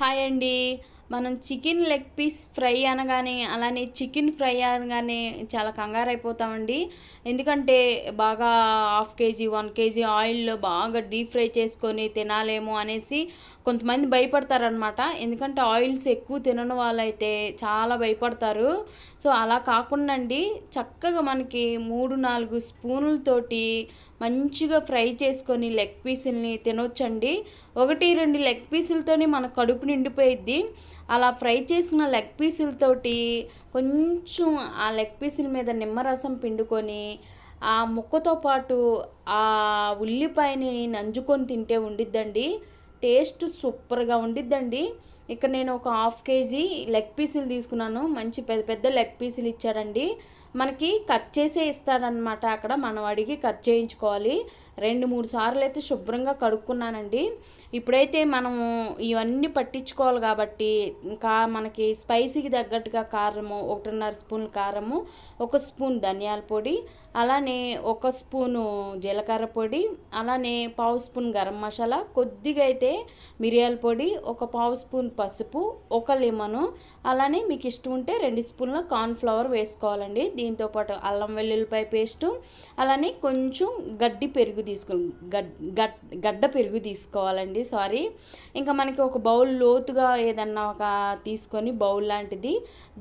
Hi అండి. మనం chicken leg piece fry అనగానే అలానే చికెన్ ఫ్రై అనగానే చాలా కంగారు అయిపోతామండి ఎందుకంటే బాగా హాఫ్ కేజీ వన్ కేజీ ఆయిల్లో బాగా డీప్ ఫ్రై చేసుకొని తినాలేమో అనేసి కొంతమంది భయపడతారనమాట. ఎందుకంటే ఆయిల్స్ ఎక్కువ తినని వాళ్ళైతే చాలా భయపడతారు. సో అలా కాకుండా అండి చక్కగా మనకి మూడు నాలుగు స్పూన్లతోటి మంచిగా ఫ్రై చేసుకొని లెగ్ పీసుల్ని తినొచ్చండి. ఒకటి రెండు లెగ్ పీసులతోని మన కడుపు నిండిపోయిద్ది. అలా ఫ్రై చేసిన లెగ్ పీసులతోటి కొంచెం ఆ లెగ్ పీసుల మీద నిమ్మరసం పిండుకొని ఆ ముక్కతో పాటు ఆ ఉల్లిపాయని నంజుకొని తింటే ఉండిద్దండి. టేస్ట్ సూపర్గా ఉండిద్దండి. ఇక్కడ నేను ఒక హాఫ్ కేజీ లెగ్ పీసులు తీసుకున్నాను. మంచి పెద్ద పెద్ద లెగ్ పీసులు ఇచ్చాడండి మనకి కట్ చేసే ఇస్తాడనమాట అక్కడ మనం అడిగి కట్ చేయించుకోవాలి. రెండు మూడు సార్లు అయితే శుభ్రంగా కడుక్కున్నానండి. ఇప్పుడైతే మనము ఇవన్నీ పట్టించుకోవాలి కాబట్టి ఇంకా మనకి స్పైసీకి తగ్గట్టుగా కారము ఒకటిన్నర స్పూన్ కారము ఒక స్పూన్ ధనియాల పొడి అలానే ఒక స్పూను జీలకర్ర పొడి అలానే పావు స్పూన్ గరం మసాలా కొద్దిగా అయితే మిరియాల పొడి ఒక పావు స్పూన్ పసుపు ఒక లెమను అలానే మీకు ఇష్టం ఉంటే రెండు స్పూన్ల కార్న్ఫ్లవర్ వేసుకోవాలండి. దీంతో పాటు అల్లం వెల్లుల్లిపాయ పేస్టు అలానే కొంచెం గడ్డి పెరుగు తీసుకో గడ్ గడ్డ పెరుగు తీసుకోవాలండి సారీ. ఇంకా మనకి ఒక బౌల్ లోతుగా ఏదన్నా ఒక తీసుకొని బౌల్ లాంటిది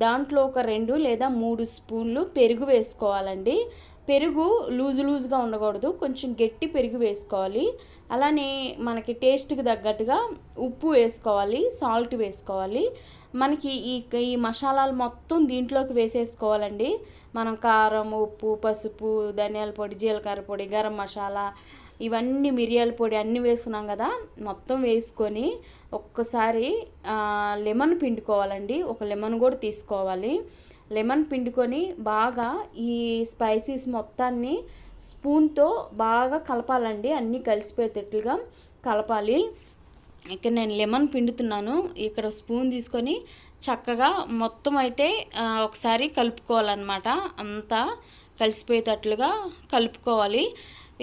దాంట్లో ఒక రెండు లేదా మూడు స్పూన్లు పెరుగు వేసుకోవాలండి. పెరుగు లూజు లూజుగా ఉండకూడదు కొంచెం గట్టి పెరుగు వేసుకోవాలి. అలానే మనకి టేస్ట్కి తగ్గట్టుగా ఉప్పు వేసుకోవాలి సాల్ట్ వేసుకోవాలి. మనకి ఈ ఈ మసాలాలు మొత్తం దీంట్లోకి వేసేసుకోవాలండి. మనం కారం ఉప్పు పసుపు ధనియాల పొడి జీలకర్ర పొడి గరం మసాలా ఇవన్నీ మిరియాల పొడి అన్నీ వేసుకున్నాం కదా మొత్తం వేసుకొని ఒక్కసారి లెమన్ పిండుకోవాలండి. ఒక లెమన్ కూడా తీసుకోవాలి. లెమన్ పిండుకొని బాగా ఈ స్పైసీస్ మొత్తాన్ని స్పూన్తో బాగా కలపాలండి. అన్నీ కలిసిపోయేటట్లుగా కలపాలి. ఇక్కడ నేను లెమన్ పిండుతున్నాను. ఇక్కడ స్పూన్ తీసుకొని చక్కగా మొత్తం అయితే ఒకసారి కలుపుకోవాలన్నమాట. అంతా కలిసిపోయేటట్లుగా కలుపుకోవాలి.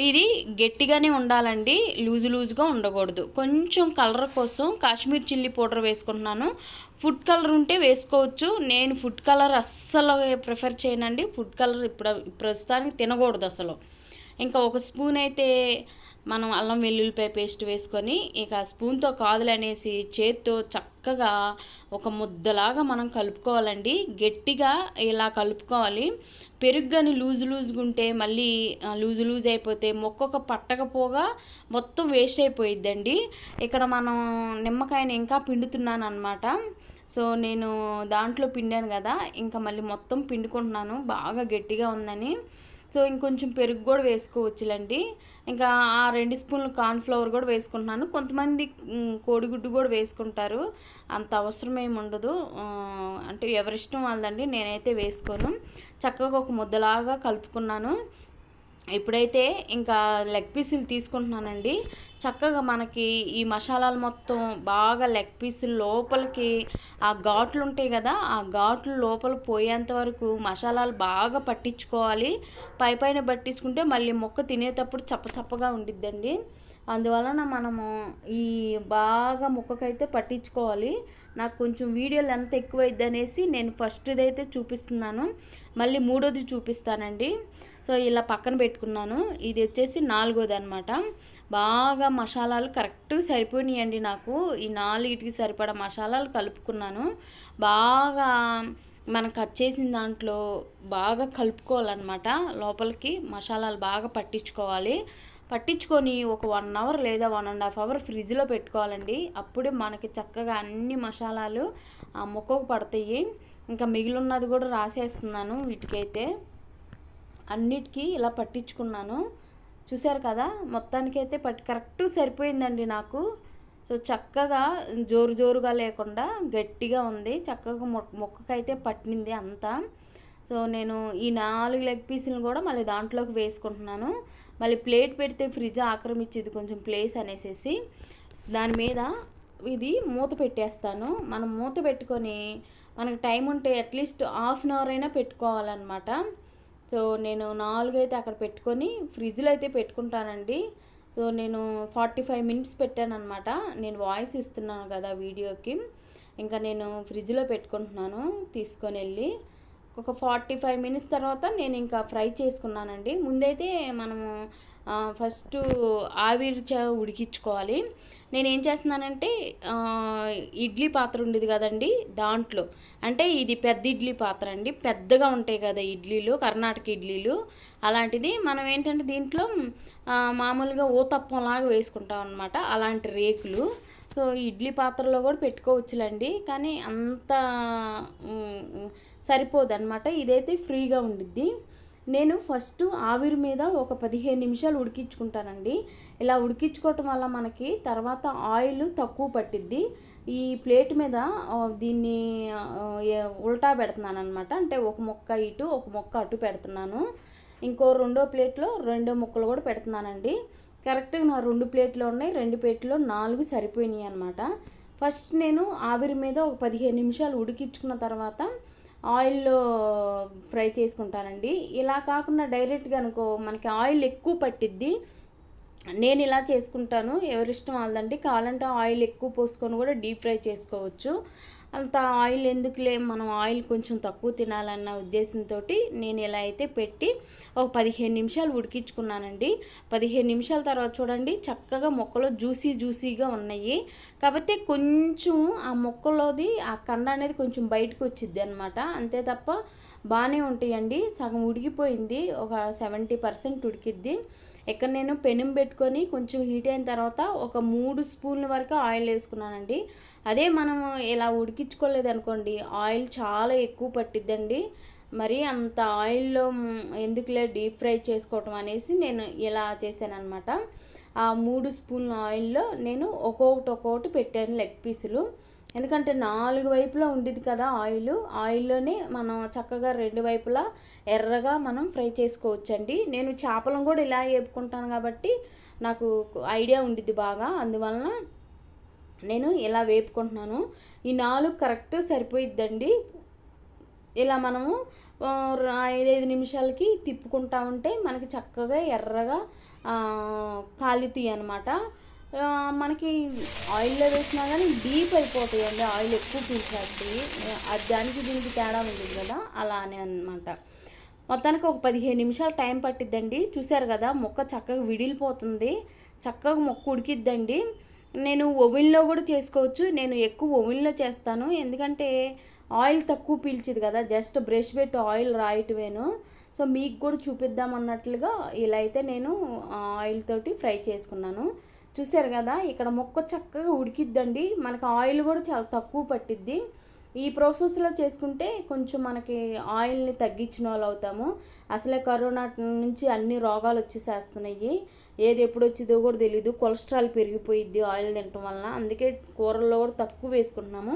ఇది గట్టిగానే ఉండాలండి. లూజు లూజుగా ఉండకూడదు. కొంచెం కలర్ కోసం కాశ్మీర్ చిల్లీ పౌడర్ వేసుకుంటున్నాను. ఫుడ్ కలర్ ఉంటే వేసుకోవచ్చు. నేను ఫుడ్ కలర్ అస్సలు ప్రిఫర్ చేయనండి. ఫుడ్ కలర్ ఇప్పుడు ప్రస్తుతానికి తినకూడదు అసలు. ఇంకా ఒక స్పూన్ అయితే మనం అల్లం వెల్లుల్లిపాయ పేస్ట్ వేసుకొని ఇక స్పూన్తో కాదులు అనేసి చేత్తో చక్కగా ఒక ముద్దలాగా మనం కలుపుకోవాలండి. గట్టిగా ఇలా కలుపుకోవాలి. పెరుగ్గాని లూజు లూజుగా ఉంటే మళ్ళీ లూజు లూజ్ అయిపోతే మొక్కొక పట్టకపోగా మొత్తం వేస్ట్ అయిపోయిద్దండి. ఇక్కడ మనం నిమ్మకాయని ఇంకా పిండుతున్నాను అనమాట సో నేను దాంట్లో పిండాను కదా ఇంకా మళ్ళీ మొత్తం పిండుకుంటున్నాను. బాగా గట్టిగా ఉందని. సో ఇంకొంచెం పెరుగు కూడా వేసుకోవచ్చులండి. ఇంకా ఆ రెండు స్పూన్లు కార్న్ఫ్లవర్ కూడా వేసుకుంటున్నాను. కొంతమంది కోడిగుడ్డు కూడా వేసుకుంటారు. అంత అవసరం ఏమి ఉండదు. అంటే ఎవరిష్టం వాళ్ళదండి నేనైతే వేసుకోను. చక్కగా ఒక ముద్దలాగా కలుపుకున్నాను. ఇప్పుడైతే ఇంకా లెగ్ పీసులు తీసుకుంటున్నానండి చక్కగా మనకి ఈ మసాలాలు మొత్తం బాగా లెగ్ పీస్ లోపలికి ఆ ఘాట్లు ఉంటాయి కదా ఆ ఘాట్లు లోపల పోయేంత వరకు మసాలాలు బాగా పట్టించుకోవాలి. పై పైన పట్టించుకుంటే మళ్ళీ మొక్క తినేటప్పుడు చప్ప చప్పగా ఉండిద్దండి. అందువలన మనము ఈ బాగా ముక్కకైతే పట్టించుకోవాలి. నాకు కొంచెం వీడియోలు ఎంత ఎక్కువైద్ది అనేసి నేను ఫస్ట్ది అయితే చూపిస్తున్నాను. మళ్ళీ మూడోది చూపిస్తానండి. సో ఇలా పక్కన పెట్టుకున్నాను. ఇది వచ్చేసి నాలుగోది అనమాట బాగా మసాలాలు కరెక్ట్గా సరిపోయినాయండి నాకు. ఈ నాలుగిటికి సరిపడా మసాలాలు కలుపుకున్నాను. బాగా మనం కట్ చేసిన దాంట్లో బాగా కలుపుకోవాలన్నమాట. లోపలికి మసాలాలు బాగా పట్టించుకోవాలి. పట్టించుకొని ఒక వన్ అవర్ లేదా వన్ అండ్ హాఫ్ అవర్ ఫ్రిడ్జ్లో పెట్టుకోవాలండి. అప్పుడే మనకి చక్కగా అన్ని మసాలాలు ఆ ముక్కకు పడతాయి. ఇంకా మిగిలిన్నది కూడా రాసేస్తున్నాను వీటికైతే. అన్నిటికీ ఇలా పట్టించుకున్నాను. చూశారు కదా? మొత్తానికైతే పట్టి కరెక్ట్ సరిపోయిందండి నాకు. సో చక్కగా జోరు జోరుగా లేకుండా గట్టిగా ఉంది. చక్కగా మొక్కకైతే పట్టింది అంతా. సో నేను ఈ నాలుగు లెగ్ పీసులు కూడా మళ్ళీ దాంట్లోకి వేసుకుంటున్నాను. మళ్ళీ ప్లేట్ పెడితే ఫ్రిడ్జ్ ఆక్రమించేది కొంచెం ప్లేస్ అనేసి దాని మీద ఇది మూత పెట్టేస్తాను. మనం మూత పెట్టుకొని మనకు టైం ఉంటే అట్లీస్ట్ హాఫ్ అన్ అవర్ అయినా పెట్టుకోవాలన్నమాట. సో నేను నాలుగు అయితే అక్కడ పెట్టుకొని ఫ్రిడ్జ్లో అయితే పెట్టుకుంటానండి. సో నేను ఫార్టీ ఫైవ్ మినిట్స్ పెట్టాను అనమాట నేను వాయిస్ ఇస్తున్నాను కదా వీడియోకి. ఇంకా నేను ఫ్రిడ్జ్లో పెట్టుకుంటున్నాను తీసుకొని వెళ్ళి. ఒక ఫార్టీ ఫైవ్ మినిట్స్ తర్వాత నేను ఇంకా ఫ్రై చేసుకున్నానండి. ముందైతే మనము ఫస్ట్ ఆవిరి ఉడికించుకోవాలి. నేను ఏం చేస్తున్నానంటే ఇడ్లీ పాత్ర ఉండేది కదండి దాంట్లో. అంటే ఇది పెద్ద ఇడ్లీ పాత్ర అండి. పెద్దగా ఉంటాయి కదా ఇడ్లీలు కర్ణాటక ఇడ్లీలు. అలాంటిది మనం ఏంటంటే దీంట్లో మామూలుగా ఊతప్పంలాగా వేసుకుంటాం అనమాట అలాంటి రేకులు. సో ఇడ్లీ పాత్రలో కూడా పెట్టుకోవచ్చులండి. కానీ అంత సరిపోదన్నమాట. ఇదైతే ఫ్రీగా ఉండిద్ది. నేను ఫస్ట్ ఆవిరి మీద ఒక పదిహేను నిమిషాలు ఉడికించుకుంటానండి. ఇలా ఉడికించుకోవటం వల్ల మనకి తర్వాత ఆయిల్ తక్కువ పట్టిద్ది. ఈ ప్లేట్ మీద దీన్ని ఉల్టా పెడుతున్నాను అనమాట అంటే ఒక మొక్క ఇటు ఒక మొక్క అటు పెడుతున్నాను. ఇంకో రెండో ప్లేట్లో రెండో ముక్కలు కూడా పెడుతున్నానండి. కరెక్ట్గా నా రెండు ప్లేట్లు ఉన్నాయి. రెండు ప్లేట్లో నాలుగు సరిపోయినాయి అనమాట ఫస్ట్ నేను ఆవిరి మీద ఒక పదిహేను నిమిషాలు ఉడికించుకున్న తర్వాత ఆయిల్లో ఫ్రై చేసుకుంటానండి. ఇలా కాకుండా డైరెక్ట్గా అనుకో మనకి ఆయిల్ ఎక్కువ పట్టిద్ది. నేను ఇలా చేసుకుంటాను. ఎవరిష్టం వాళ్ళదండి. కావాలంటే ఆయిల్ ఎక్కువ పోసుకొని కూడా డీప్ ఫ్రై చేసుకోవచ్చు. అంత ఆయిల్ ఎందుకులే? మనం ఆయిల్ కొంచెం తక్కువ తినాలన్న ఉద్దేశంతో నేను ఇలా అయితే పెట్టి ఒక పదిహేను నిమిషాలు ఉడికించుకున్నానండి. పదిహేను నిమిషాల తర్వాత చూడండి చక్కగా మొక్కలో జ్యూసీ జ్యూసీగా ఉన్నాయి. కాకపోతే కొంచెం ఆ మొక్కలోది ఆ కండ అనేది కొంచెం బయటకు వచ్చిద్ది అనమాట అంతే తప్ప బాగానే ఉంటాయండి. సగం ఉడికిపోయింది. ఒక సెవెంటీ పర్సెంట్ ఉడికిద్ది. ఇక్కడ నేను పెనం పెట్టుకొని కొంచెం హీట్ అయిన తర్వాత ఒక మూడు స్పూన్ల వరకు ఆయిల్ వేసుకున్నానండి. అదే మనం ఇలా ఉడికించుకోలేదు అనుకోండి ఆయిల్ చాలా ఎక్కువ పట్టిద్దండి. మరి అంత ఆయిల్లో ఎందుకులే డీప్ ఫ్రై చేసుకోవటం అనేసి నేను ఇలా చేశాను ఆ మూడు స్పూన్ల ఆయిల్లో నేను ఒక్కొక్కటి ఒక్కొక్కటి పెట్టాను లెగ్ పీసులు. ఎందుకంటే నాలుగు వైపులా ఉండేది కదా ఆయిల్. ఆయిల్లోనే మనం చక్కగా రెండు వైపులా ఎర్రగా మనం ఫ్రై చేసుకోవచ్చండి. నేను చేపలను కూడా ఇలా వేపుకుంటాను కాబట్టి నాకు ఐడియా ఉండిద్ది బాగా. అందువలన నేను ఇలా వేపుకుంటున్నాను? ఈ నాలుగు కరెక్ట్ సరిపోయిద్దండి. ఇలా మనము ఐదైదు నిమిషాలకి తిప్పుకుంటా ఉంటే మనకి చక్కగా ఎర్రగా కాలుతాయి అనమాట మనకి ఆయిల్లో వేసినా కానీ డీప్ అయిపోతాయండి. ఆయిల్ ఎక్కువ పీల్చేస్తాయి అది దానికి దీనికి తేడా ఉంటుంది కదా. అలానే అనమాట మొత్తానికి ఒక పదిహేను నిమిషాలు టైం పట్టిద్దండి. చూశారు కదా మొక్క చక్కగా విడిలిపోతుంది. చక్కగా మొక్క ఉడికిద్దండి. నేను ఓవెన్లో కూడా చేసుకోవచ్చు. నేను ఎక్కువ ఓవెన్లో చేస్తాను. ఎందుకంటే ఆయిల్ తక్కువ పీల్చింది కదా. జస్ట్ బ్రష్ పెట్టి ఆయిల్ రాయటమేను. సో మీకు కూడా చూపిద్దాం అన్నట్లుగా ఇలా అయితే నేను ఆయిల్ తోటి ఫ్రై చేసుకున్నాను. చూశారు కదా ఇక్కడ మొక్క చక్కగా ఉడికిద్దండి. మనకు ఆయిల్ కూడా చాలా తక్కువ పట్టిద్ది. ఈ ప్రాసెస్లో చేసుకుంటే కొంచెం మనకి ఆయిల్ని తగ్గించిన వాళ్ళు అవుతాము. అసలే కరోనా నుంచి అన్ని రోగాలు వచ్చేసేస్తున్నాయి. ఏది ఎప్పుడు వచ్చిందో కూడా తెలియదు కొలెస్ట్రాల్ పెరిగిపోయిద్ది ఆయిల్ తినటం వలన. అందుకే కూరల్లో కూడా తక్కువ వేసుకుంటున్నాము.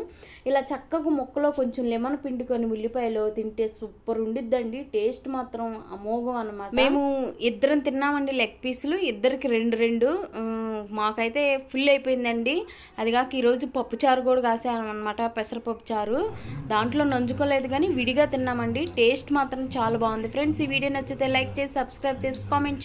ఇలా చక్కగా మొక్కలో కొంచెం లెమన్ పిండుకొని ఉల్లిపాయలు తింటే సూపర్ ఉండిద్దండి. టేస్ట్ మాత్రం అమోఘం అనమాట మేము ఇద్దరం తిన్నామండి లెగ్ పీసులు. ఇద్దరికి రెండు రెండు. మాకైతే ఫుల్ అయిపోయిందండి. అది కాక ఈరోజు పప్పుచారు కూడా కాసాను అనమాట పెసరపప్పు చారు. దాంట్లో నంజుకోలేదు కానీ విడిగా తిన్నామండి. టేస్ట్ మాత్రం చాలా బాగుంది. ఫ్రెండ్స్ వీడియో నచ్చితే లైక్ చేసి సబ్స్క్రైబ్ చేసి కామెంట్ చేయండి.